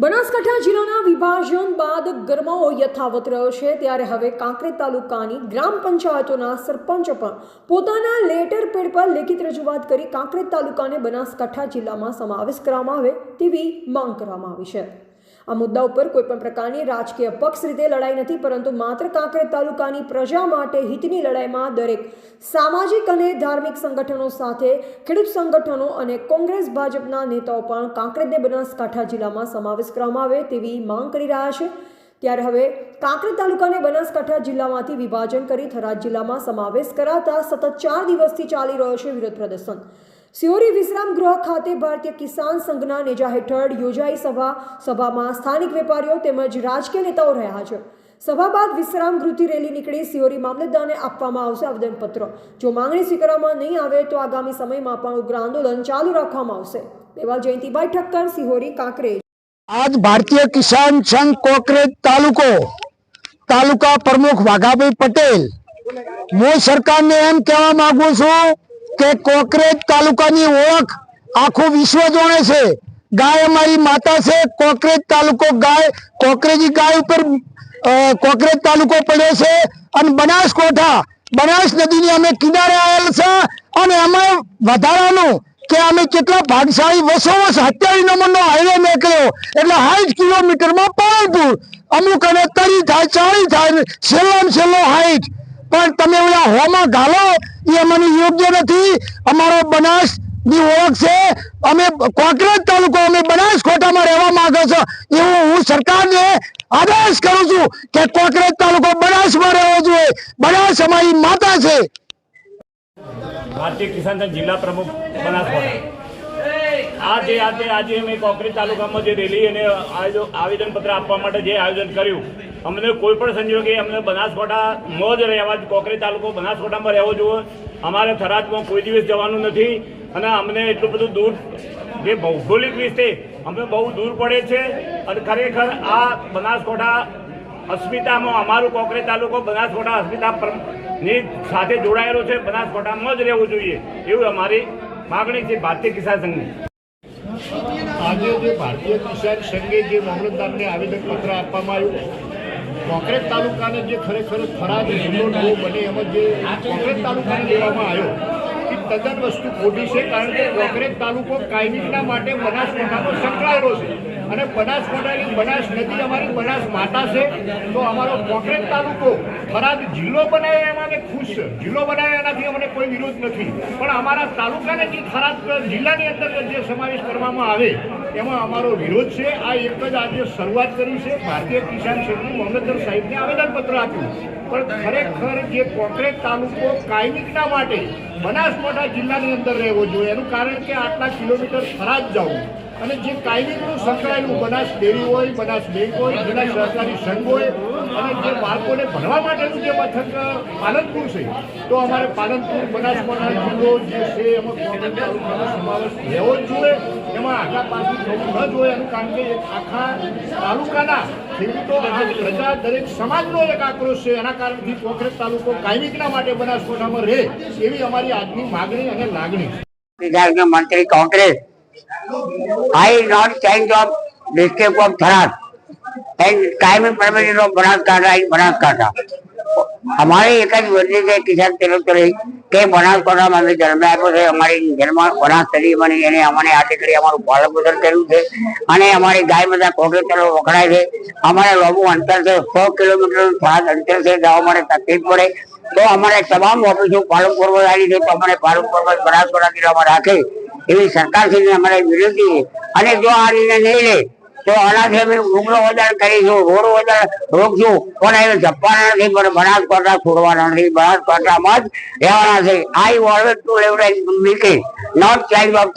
બનાસકાંઠા જિલ્લાના વિભાજન બાદ ગરમાવો યથાવત રહ્યો છે. ત્યારે હવે કાંકરેજ તાલુકાની ગ્રામ પંચાયતોના સરપંચ પણ પોતાના લેટર પેડ પર લેખિત રજૂઆત કરી કાંકરેજ તાલુકાને બનાસકાંઠા જિલ્લામાં સમાવેશ કરવામાં આવે તેવી માંગ કરવામાં આવી છે. આ મુદ્દા ઉપર કોઈપણ પ્રકારની રાજકીય પક્ષ રીતે લડાઈ નથી, પરંતુ માત્ર કાંકરેજ તાલુકાની પ્રજા માટે હિતની લડાઈમાં દરેક સામાજિક અને ધાર્મિક સંગઠનો સાથે, ખેડૂત સંગઠનો અને કોંગ્રેસ ભાજપના નેતાઓ પણ કાંકરેજને બનાસકાંઠા જિલ્લામાં સમાવેશ કરવામાં આવે તેવી માંગ કરી રહ્યા છે. ત્યારે હવે કાંકરેજ તાલુકાને બનાસકાંઠા જિલ્લામાંથી વિભાજન કરી થરાદ જિલ્લામાં સમાવેશ કરાતા સતત ચાર દિવસથી ચાલી રહ્યો છે વિરોધ પ્રદર્શન. સિયોરી વિશ્રામ ગૃહ ખાતે ભારતીય કિસાન સંઘના નેજા હેઠળ યોજાઈ સભા. સભામાં સ્થાનિક વેપારીઓ તેમજ રાજકીય નેતાઓ રહ્યા છે સભા બાદ વિશ્રામ ગૃહથી રેલી નીકળી સિયોરી મામલતદારને આપવામાં આવશે આવેદનપત્ર. જો માંગણી સ્વીકારવામાં નહીં આવે તો આગામી સમયમાં પણ ઉગ્ર આંદોલન ચાલુ રાખવામાં આવશે. તેવા જયંતિભાઈ ઠક્કર, સિહોરી, કાંકરેજ. આજ ભારતીય કિસાન સંઘ કોકરેજ તાલુકો, તાલુકા પ્રમુખ વાઘાભાઈ પટેલ. હું સરકારને એમ કહેવા માંગુ છું કે કોકરેજ તાલુકાની ઓળખ આખું વિશ્વ જોણે છે. ગાય અમારી માતા છે, કોકરેજ તાલુકો ગાય, કોકરેજી ગાય ઉપર કોકરેજ તાલુકો પડ્યો છે અને બનાસકોઠા, બનાસ નદીની અમે કિનારે આવેલ છે અને એમાં વધારાનું કે અમે કેટલા ભાગશાળી વસો વર્ષ સત્યાવીસ નંબરનો હાઈવે નીકળ્યો એટલે સાઠ કિલોમીટરમાં પાલનપુર. અમુક અને તરી થાય, ચાળી થાય, છેલ્લામાં છેલ્લો હાઈટ પણ તમે ઓલા હોમાં ઘાલો એ અમને યોગ્ય નથી. અમારો બનાસની ઓળખ છે. અમે કોકરેજ તાલુકો, અમે બનાસકોટામાં રહેવા માંગો છો. એવું હું સરકારને આદેશ કરું છું કે કોકરેજ તાલુકો બનાસમાં રહેવો જોઈએ. બનાસ અમારી માતા છે. ભારતીય કિસાન જિલ્લા પ્રમુખ બનાસકાંઠા આજે આજે આજે અમે કોકરેજ તાલુકામાં જે રેલી અને આવેદન આવેદનપત્ર આપવા માટે જે આયોજન કર્યું અમને કોઈ પણ સંજોગે અમને બનાસકાંઠામાં જ રહેવા કોકરેજ તાલુકો બનાસકાંઠામાં રહેવો જોઈએ. અમારે થરાદમાં કોઈ દિવસ જવાનું નથી અને અમને એટલું બધું દૂર, જે ભૌગોલિક રીતે અમને બહુ દૂર પડે છે. અને ખરેખર આ બનાસકાંઠા અસ્મિતામાં અમારું કોકરેજ તાલુકો બનાસકાંઠા અસ્મિતા ની સાથે જોડાયેલો છે. બનાસકાંઠામાં જ રહેવું જોઈએ એવું અમારી માગણી છે ભારતીય કિસાન સંઘની. આજે જે ભારતીય કિસાન સંઘે જે મામલતદારને આવેદનપત્ર આપવામાં આવ્યું કોંકરેજ તાલુકાને જે ખરેખર ફરાજ જિલ્લો બને એમાં જે કોંગ્રેસ તાલુકાને લેવામાં આવ્યો, એ તદ્દન વસ્તુ ખોટી છે કારણ કે કોંગ્રેસ તાલુકો કાયમીના માટે બનાસકાંઠામાં સંકળાયેલો છે. અને બનાસકાંઠાની બનાસ નદી અમારી બનાસ માતા છે. તો અમારો કોંગ્રેસ તાલુકો થરાદ જિલ્લો બનાવે એમાં ખુશ છે. જિલ્લો બનાવે એનાથી અમને કોઈ વિરોધ નથી. પણ અમારા તાલુકાને જે થરાદ જિલ્લાની અંતર્ગત જે સમાવેશ કરવામાં આવે એમાં અમારો વિરોધ છે. આ એક જ આજે શરૂઆત કરી છે. ભારતીય કિસાન સંઘનું મામલતદાર સાહેબને આવેદનપત્ર આપ્યું પણ ખરેખર જે કોંકરેજ તાલુકો કાયમિકના માટે બનાસકાંઠા જિલ્લાની અંદર રહેવો જોઈએ, એનું કારણ કે આટલા કિલોમીટર ફરાજ જવું અને જે કાયમિકનું સંકળાયેલું બનાસ ડેરી હોય, બનાસ બેંક હોય જિલ્લા સહકારી સંઘ હોય અને જે બાળકોને ભણવા માટેનું જે મથક પાલનપુર છે, તો અમારે પાલનપુર બનાસકાંઠા જિલ્લો જે છે, એમાં સમાવેશ રહેવો જ જોઈએ. એમાં આખા પાછું થવું ન જોઈએ એનું કારણ કે આખા તાલુકાના ખેડૂતો પ્રજા દરેક સમાજનો એક આક્રોશ છે. એના કારણથી કોંકરેજ તાલુકો કાયમિકના માટે બનાસકાંઠામાં રહે એવી અમારી આજની માગણી અને લાગણી મંત્રી Congress I note change of district of Tharad and કાયમી પરમિશન of બનાસકાંઠા બનાસકાંઠા. અમારી એક જ વર્દી છે, કિસાન ખેડૂતોની કે બનાસકાંઠામાં અમે જન્મ આપ્યો છે. અમારી જન્મ બનાસરી બની એને અમને આ દીકરી અમારું પાલન પોષણ કર્યું છે. અને અમારી ગાય બધા તરફ વખણાય છે. અમારે લાંબુ અંતર છે, સો કિલોમીટર સાત અંતર છે, જવા માટે તકલીફ પડે. તો અમારે તમામ ઓફિસો પાલનપુર આવી છે. તો અમારે પાલનપુર બનાસકાંઠા જિલ્લામાં રાખે. એવી સરકારશ્રીને અમારે વિનંતી અને જો આ નિર્ણય નહીં લે તો આનાથી અમે ઉગ્ર વધાર કરીશું, રોડ વધાર રોકશું. પણ એને જપવાના નથી, પણ બનાસકાંઠા છોડવાના નથી. બનાસકાંઠામાં જ રહેવાના છે. I always to leverage milky not child of